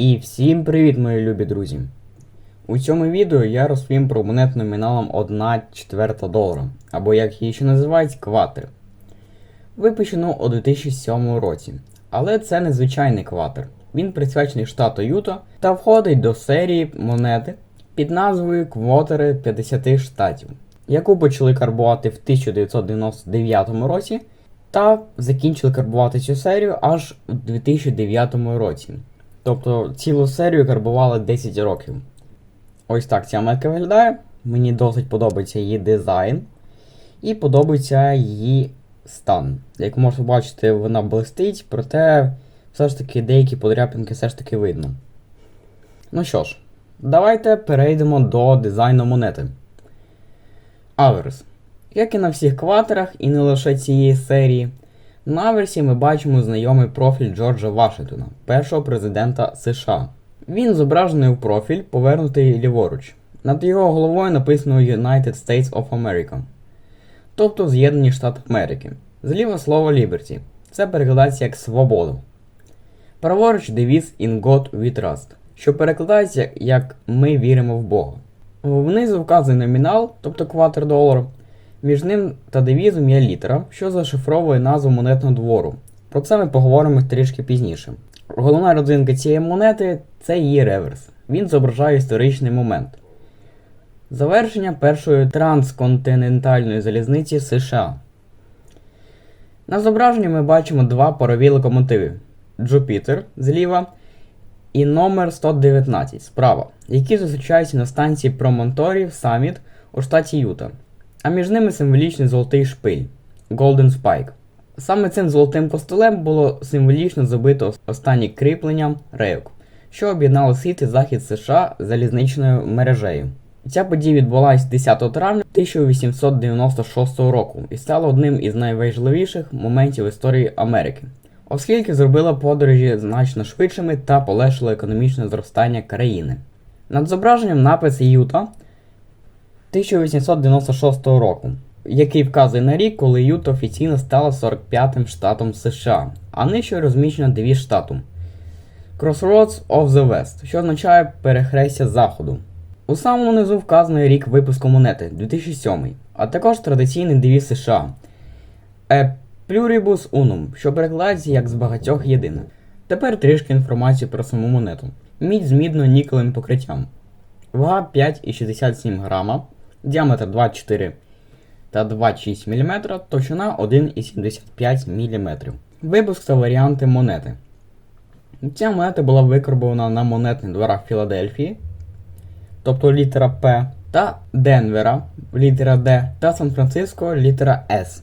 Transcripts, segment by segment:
І всім привіт, мої любі друзі! У цьому відео я розповім про монету номіналом 1 четверта долара, або як її ще називають кватер. Випущено у 2007 році, але це не звичайний кватер. Він присвячений штату Юта та входить до серії монети під назвою Квотери 50 штатів, яку почали карбувати в 1999 році та закінчили карбувати цю серію аж у 2009 році. Тобто цілу серію карбували 10 років. Ось так ця монетка виглядає. Мені досить подобається її дизайн. І подобається її стан. Як можете бачити, вона блистить, проте все ж таки деякі подряпинки все ж таки видно. Ну що ж, давайте перейдемо до дизайну монети. Аверс. Як і на всіх кватерах, і не лише цієї серії, на аверсі ми бачимо знайомий профіль Джорджа Вашингтона, першого президента США. Він зображений у профіль, повернутий ліворуч. Над його головою написано United States of America, тобто З'єднані Штати Америки. Зліва слово Liberty. Це перекладається як свободу. Праворуч девіз In God We Trust, що перекладається як Ми віримо в Бога. Внизу вказаний номінал, тобто кватер долар. Між ним та девізом є літера, що зашифровує назву монетного двору. Про це ми поговоримо трішки пізніше. Головна родзинка цієї монети це її реверс. Він зображає історичний момент. Завершення першої трансконтинентальної залізниці США. На зображенні ми бачимо два парові локомотиви Джупітер зліва і номер 119 справа, які зустрічаються на станції Промонторі Саміт у штаті Юта. А між ними символічний золотий шпиль Golden Spike. Саме цим золотим костелем було символічно забито останні кріплення рейок, що об'єднало схід і захід США залізничною мережею. Ця подія відбулася 10 травня 1896 року і стала одним із найважливіших моментів історії Америки, оскільки зробила подорожі значно швидшими та полегшила економічне зростання країни. Над зображенням напис Юта 1896 року, який вказує на рік, коли Юта офіційно стала 45-м штатом США, а нижче розміщено девіз штату Crossroads of the West, що означає перехрестя заходу. У самому низу вказаний рік випуску монети 2007, а також традиційний девіз США E Pluribus Unum, що перекладається як з багатьох єдине. Тепер трішки інформації про саму монету. Мідь з мідно-нікелевим покриттям. Вага 5,67 грама, діаметр 24 та 2,6 мм, товщина 1,75 мм. Випуск та варіанти монети. Ця монета була викарбована на монетних дворах Філадельфії, тобто літера П, та Денвера, літера Д, та Сан-Франциско, літера С.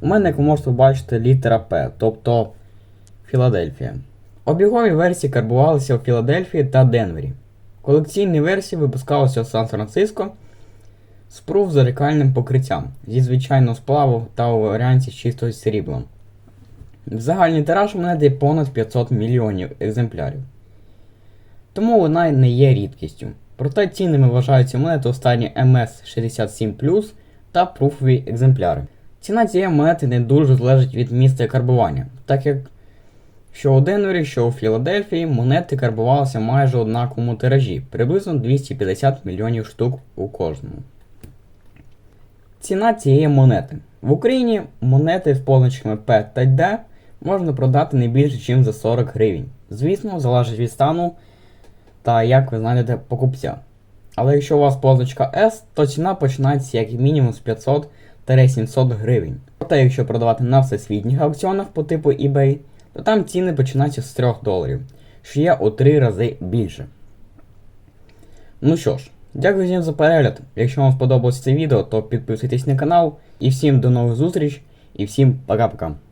У мене, як ви можете бачити, літера П, тобто Філадельфія. Обігові версії карбувалися у Філадельфії та Денвері. Колекційні версії випускалися у Сан-Франциско з пруф зеркальним покриттям зі звичайного сплаву та у варіанті з чистого срібла. Загальний тираж монети понад 500 мільйонів екземплярів. Тому вона не є рідкістю. Проте цінними вважаються монети останні MS67 та пруфові екземпляри. Ціна цієї монети не дуже залежить від місця карбування, так як що у Денвері, що у Філадельфії монети карбувалися майже однаковому тиражі, приблизно 250 мільйонів штук у кожному. Ціна цієї монети. В Україні монети з позначками P та D можна продати не більше, ніж за 40 гривень. Звісно, залежить від стану та як ви знайдете покупця. Але якщо у вас позначка S, то ціна починається як мінімум з 500-700 гривень. Проте, якщо продавати на всесвітніх аукціонах по типу eBay, то там ціни починаються з 3 доларів, що є у 3 рази більше. Ну що ж, дякую всім за перегляд. Якщо вам сподобалось це відео, то підписуйтесь на канал. І всім до нових зустріч і всім пока-пока.